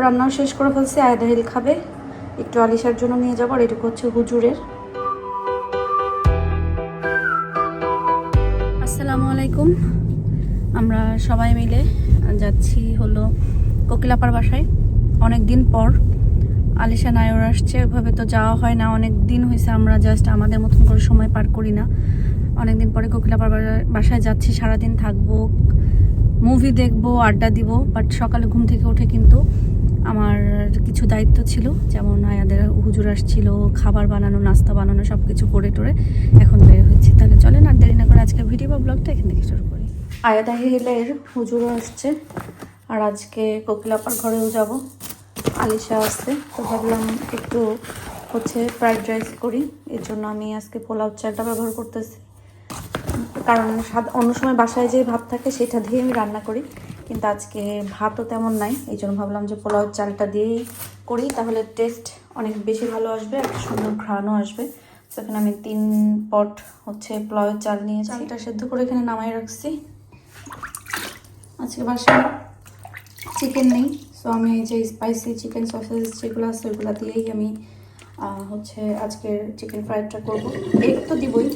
রান্নাও শেষ করে ফেলছি আয়দাহিল খাবে। একটু আলিশার জন্য নিয়ে যাব, আর এটুকু হচ্ছে হুজুরের। আসসালামু আলাইকুম। আমরা সবাই মিলে যাচ্ছি হলো কোকিলাপার বাসায়। অনেক দিন পর আলিশা নায়র আসছে, ওইভাবে তো যাওয়া হয় না। অনেক দিন হয়েছে আমরা জাস্ট আমাদের মতন করে সময় পার করি না। অনেক দিন পরে কোকিলাপার বাসায় যাচ্ছি, সারাদিন থাকব মুভি দেখব, আড্ডা দিব বাট সকালে ঘুম থেকে উঠে কিন্তু আমার কিছু দায়িত্ব ছিল, যেমন আয়াদের হুজুর আসছিল, খাবার বানানো, নাস্তা বানানো সব কিছু করে টোরে এখন বের হচ্ছি তাহলে চলেন আর দেরি না করে আজকে ভিডিও বা ব্লগটা এখান থেকে শুরু করি। আয়াদা হিলের হুজুরও আসছে, আর আজকে কোকিলাপার ঘরেও যাব। আলিশা আসছে, তো ভাবলাম একটু হচ্ছে ফ্রাইড রাইস করি। এর জন্য আমি আজকে পোলাও চালটা ব্যবহার করতেছি। কারণ অন্য সময় বাসায় যে ভাত থাকে, সেটা দিয়ে আমি রান্না করি। কিন্তু আজকে ভাতও তেমন নাই, এই জন্য ভাবলাম যে পোলাও চালটা দিয়েই করি, তাহলে টেস্ট অনেক বেশি ভালো আসবে, একটা সুন্দর ঘ্রাণও আসবে। সেখানে আমি তিন পট হচ্ছে পোলাওয়ের চাল নিয়ে চালটা সেদ্ধ করে এখানে নামাই রাখছি। আজকে বাসায় চিকেন নেই সো আমি যে স্পাইসি চিকেন সসেস যেগুলো আছে ওইগুলো দিয়েই আমি হচ্ছে আজকের চিকেন ফ্রাইডটা করব। এগ তো দিবই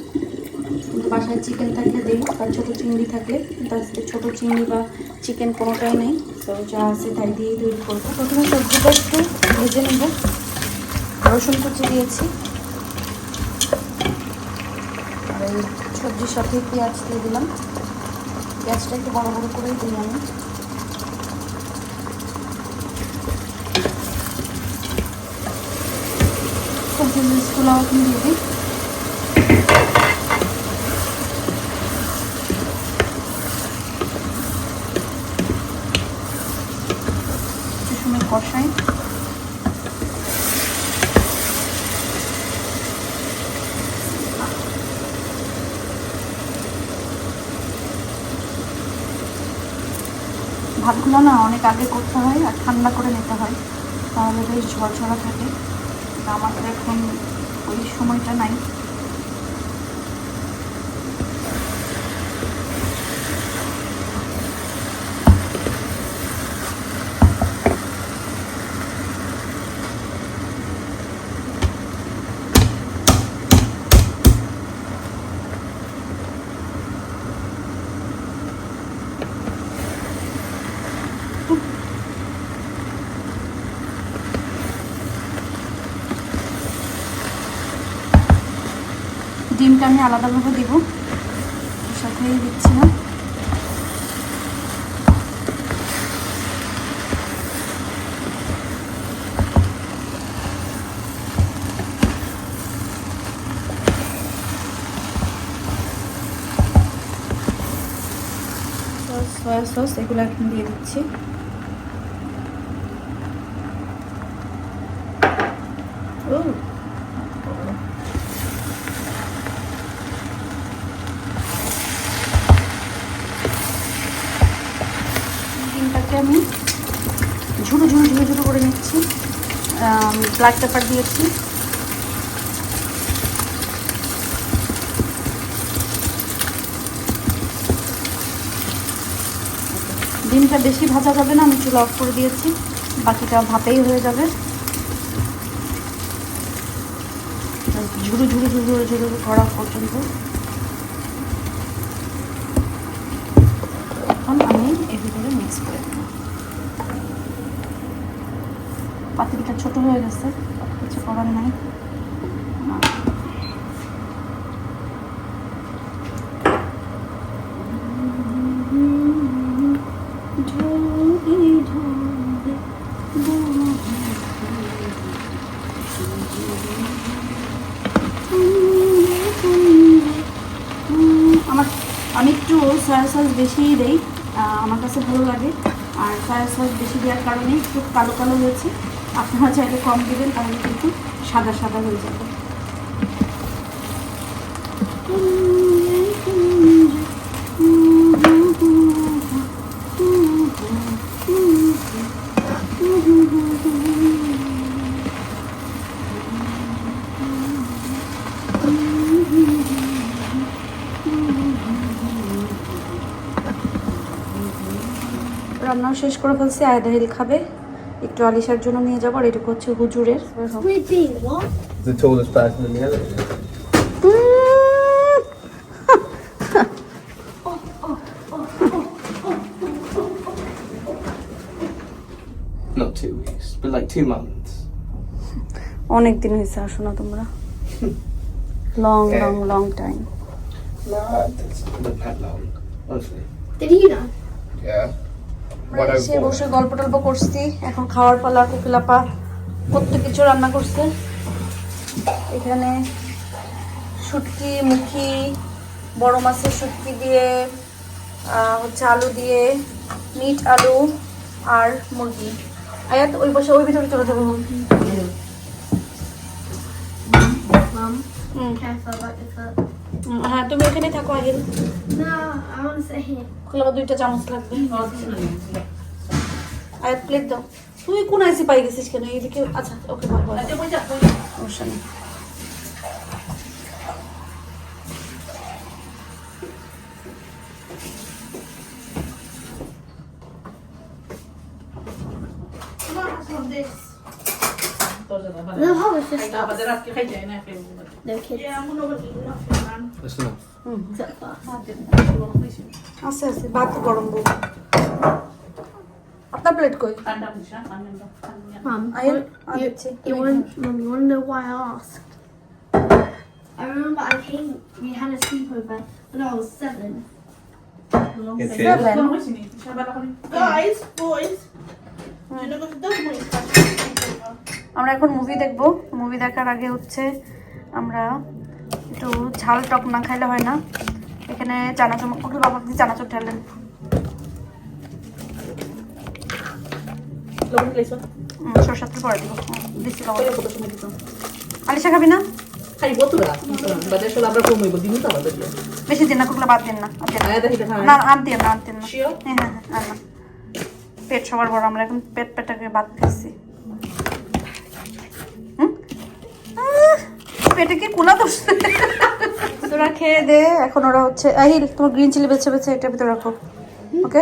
বাসায় চিকেন থাকলে দিই বা ছোটো চিংড়ি থাকলে আজকে ছোটো চিংড়ি বা চিকেন কোনোটাই নেই। তো যা আছে তাই দিয়েই তৈরি করব। প্রথমে সবজিটা একটু ভেজে নেব। রসুন কুচি দিয়েছি। আর এই সবজির সাথে পেঁয়াজ দিয়ে দিলাম। পেঁয়াজটা একটু বড় বড় করেই দিই আমি। মিক্সগুলো এখন দিয়ে দিই একটু সময় কষাই ভাতগুলো না অনেক আগে করতে হয় আর ঠান্ডা করে নিতে হয়। তাহলে বেশ ঝরঝরা থাকে। আমার তো এখন ওই সময়টা নাই। ডিমটা আমি আলাদাভাবে দিব। সাথেই দিচ্ছি না। সয়া সস এগুলো এখন দিয়ে দিচ্ছি। ও ডিমটাকে আমি ঝুড়ো ঝুড়ো ঝুড়ো নিচ্ছি ব্ল্যাক পেপার দিয়েছি। ডিমটা বেশি ভাজা যাবে না, আমি চুলা অফ করে দিয়েছি, বাকিটা ভাপেই হয়ে যাবে। ঝুড়ো ঝুড়ো ঝুড়ো ঝুড়ো করা পর্যন্ত। এখন আমি এগুলো মিক্স করে দেবো পাতিলটা ছোট হয়ে গেছে, কিছু করার নাই। আমার আমি একটু সয়া সস বেশিই দেই আমার কাছে ভালো লাগে। আর সয়া সস বেশি দেওয়ার কারণে একটু কালো কালো হয়েছে। আপনারা চাইলে কম দেবেন, তাহলে কিন্তু সাদা সাদা হয়ে যাবে। রান্নাও শেষ করে ফেলছি আয়দাহিল খাবে। একটু আলিশার জন্য নিয়ে যাব আর এটুকু হচ্ছে হুজুরের। অনেক দিন হয়েছে আসো তোমরা। Long long long time Yeah. আমরা এসে বসে গল্প টল্প করছি এখন খাওয়ার পালা কোকিলাপা কত কিছু রান্না করছে। এখানে শুটকি মুখি বড় মাছের শুটকি দিয়ে হচ্ছে আলু দিয়ে মিট আলু আর মুরগি। আয়াত ওই বসে ওই ভিতরে চলে যাব। হুম। হ্যাঁ তুমি এখানে থাকো আগে। না আমার here. কোকিলাপা দুইটা চামচ লাগবে। আর প্লেট দাও। তুই কোন আইসি পাই গেছিস কেন? এইদিকে আচ্ছা ওকে বল বল। সমস্যা নেই No, how is this? No kids. That's enough. Except for আছে আছে ভাত গরম বউ আপনার প্লেট কই Mum, আয়াত you, আচ্ছা you, want, Mum, you want to know why I asked? I remember I came, we had a sleepover when I was seven. It's Guys, boys, do you know আমরা এখন movie দেখব। Movie দেখার আগে হচ্ছে আমরা একটু ঝাল টক না খাইলে হয় না। এখানে চানাচুর ওকে বাবা দিয়ে চানাচুর ঢালেন। উম, তেল পরে দিব। দিচ্ছি বাবা। আলিশা খাবি না? খাইব তোরা বাজার সব আমরা কমইব দিন তো আমাদের বেশি দিন না কুকলা বাদ দিন না আর না। আয়া না আর দিন না আর দিন না হ্যাঁ হ্যাঁ হ্যাঁ আর না পেট সবার বড় আমরা এখন পেট পেটাকে বাদ খাচ্ছি হুম? আহ, পেটে কি কুলা দোষ? তোরা খেয়ে দে এখন ওরা হচ্ছে আহিল তোমার গ্রিন চিলি বেছে বেছে এটার ভিতরে রাখো। ওকে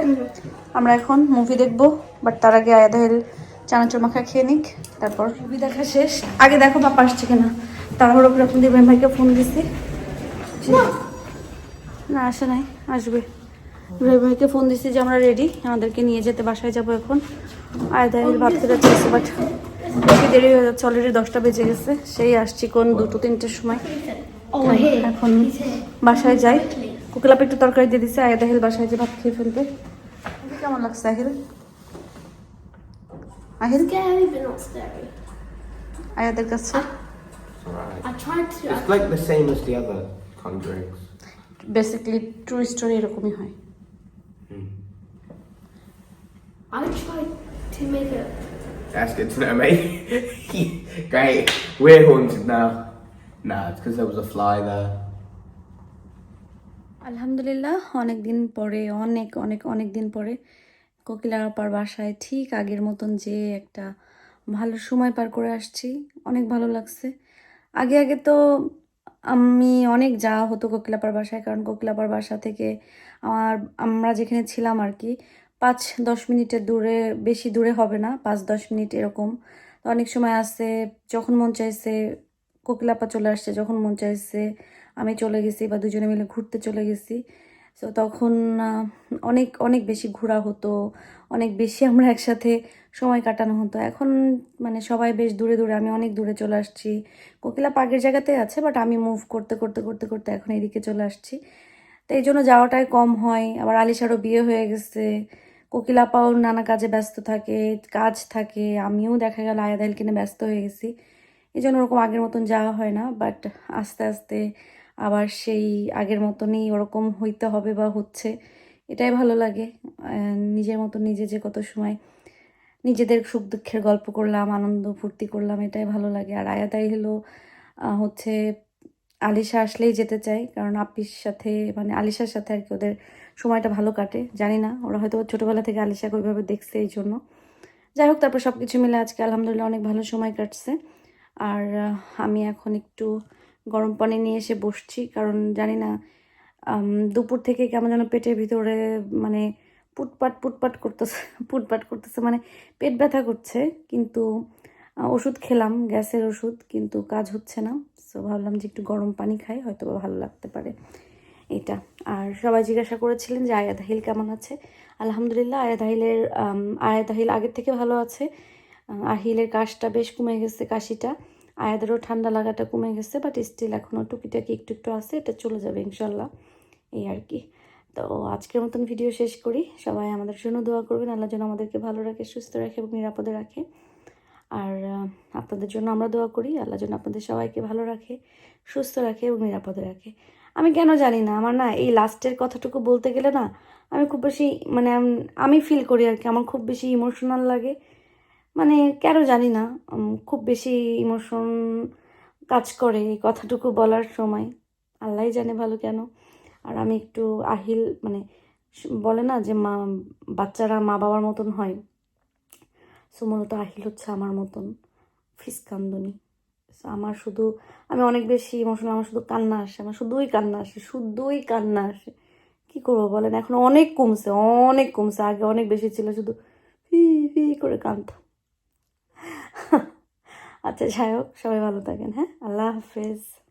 আমরা এখন মুভি দেখব বাট তার আগে আয়া দেহেল চানাচুর মাখা খেয়ে নিক তারপর মুভি দেখা শেষ। আগে দেখো পাপা আসছে কিনা। তাড়াহুড়ো করে এখন দিবেন ভাইকে ফোন দিছি। না আসে নাই আসবে। ভাই ভাইকে ফোন দিছি যে আমরা রেডি আমাদেরকে নিয়ে যেতে বাসায় যাব এখন। আয় দায় ভাত খেতে চাইছি বাট বেশি দেরি হয়ে যাচ্ছে অলরেডি দশটা বেজে গেছে সেই আসছি কোন দুটো তিনটের সময়. এখন বাসায় যাই কুকিলাপ একটু তরকারি দিয়ে দিছে আয় দাহিল বাসায় যে ভাত খেয়ে ফেলবে কেমন লাগছে আহিল আহিল. আয়াদের কাছে. বেসিক্যালি ট্রু স্টোরি এরকমই হয় I tried to make it. That's good to know, mate. Great. We're haunted now. Nah, it's because there was a fly there. আলহামদুলিল্লাহ অনেক দিন পরে অনেক অনেক অনেক দিন পরে কোকিলার আপার বাসায় ঠিক আগের মতন যে একটা ভালো সময় পার করে আসছি অনেক ভালো লাগছে আগে আগে তো আমি অনেক যাওয়া হতো কোকিলাপার বাসায় কারণ কোকিলাপার বাসা থেকে আমার আমরা যেখানে ছিলাম আর কি পাঁচ, দশ মিনিটের দূরে, বেশি দূরে হবে না, পাঁচ, দশ মিনিট এরকম। তো অনেক সময় আসছে যখন মন চাইছে কোকিলাপা চলে আসছে, যখন মন চাইছে, আমি চলে গেছি বা দুজনে মিলে ঘুরতে চলে গেছি। সো তখন অনেক অনেক বেশি ঘোরা হতো, অনেক বেশি আমরা একসাথে সময় কাটানো হতো। এখন মানে সবাই বেশ দূরে দূরে, আমি অনেক দূরে চলে আসছি। কোকিলা পাগের জায়গাতে আছে বাট আমি মুভ করতে করতে করতে করতে এখন এদিকে চলে আসছি। তো এই জন্য যাওয়াটাই কম হয়। আবার আলিশারও বিয়ে হয়ে গেছে। কোকিলাপাও নানা কাজে ব্যস্ত থাকে, কাজ থাকে। আমিও দেখা গেল আয়া আয়াদাইল কিনে ব্যস্ত হয়ে গেছি। এই জন্য ওরকম আগের মতন যাওয়া হয় না বাট আস্তে আস্তে আবার সেই আগের মতনই ওরকম হইতে হবে বা হচ্ছে, এটাই ভালো লাগে। নিজের মতো নিজে যে কত সময় নিজেদের সুখ দুঃখের গল্প করলাম, আনন্দ ফুর্তি করলাম, এটাই ভালো লাগে। আর আয়াদাই হলো হচ্ছে আলিশা আসলেই যেতে চাই কারণ আপির সাথে মানে আলিশার সাথে আর কি ওদের সময়টা ভালো কাটে, জানি না, ওরা হয়তো ছোটোবেলা থেকে আলিশাকে ওইভাবে দেখছে এই জন্য। যাই হোক, তারপর সব কিছু মিলে আজকে আলহামদুলিল্লাহ অনেক ভালো সময় কাটছে। আর আমি এখন একটু গরম পানি নিয়ে এসে বসছি, কারণ জানি না দুপুর থেকে কেমন যেন পেটের ভিতরে মানে পুটপাট পুটপাট করতেছে পুটপাট করতেছে মানে পেট ব্যথা করছে, কিন্তু ওষুধ খেলাম গ্যাসের ওষুধ কিন্তু কাজ হচ্ছে না। সো ভাবলাম যে একটু গরম পানি খাই হয়তো ভালো লাগতে পারে এটা। আর সবাই জিজ্ঞাসা করেছিলেন যে আয়াত আহিল কেমন আছে? আলহামদুলিল্লাহ আয়াত আহিলের আয়া দাহিল আগের থেকে ভালো আছে। আহ, আহিলের কাশটা বেশ কমে গেছে কাশিটা। আয়াদেরও ঠান্ডা লাগাটা কমে গেছে বাট স্টিল এখনও টুকিটাকি একটু একটু আছে এটা চলে যাবে ইনশাল্লাহ এই আর কি। তো আজকের মতন ভিডিও শেষ করি। সবাই আমাদের জন্য দোয়া করবেন আল্লাহ যেন আমাদেরকে ভালো রাখে সুস্থ রাখে এবং নিরাপদে রাখে। আর আপনাদের জন্য আমরা দোয়া করি। আল্লাহ যেন আপনাদের সবাইকে ভালো রাখে, সুস্থ রাখে এবং নিরাপদে রাখে। আমি কেন জানি না, আমার না এই লাস্টের কথাটুকু বলতে গেলে না, আমি খুব বেশি মানে আমি ফিল করি আর কি, আমার খুব বেশি ইমোশনাল লাগে। মানে কেন জানি না খুব বেশি ইমোশন কাজ করে এই কথাটুকু বলার সময়। আল্লাহই জানে ভালো কেন। আর আমি একটু আহিল মানে বলে না যে মা, বাচ্চারা মা বাবার মতন হয়। সো মূলত আহিল হচ্ছে আমার মতন ফিসকান্দনি So, আমার শুধু, আমি অনেক বেশি ইমোশনাল আমার শুধু কান্না আসে, আমার শুধুই কান্না আসে, শুধুই কান্না আসে। কি করব বলেন? এখন অনেক কমছে অনেক কমছে। আগে অনেক বেশি ছিল, শুধু ফি ফি করে কান্দতাম আচ্ছা যাই হোক, সবাই ভালো থাকেন হ্যাঁ? আল্লাহ হাফেজ।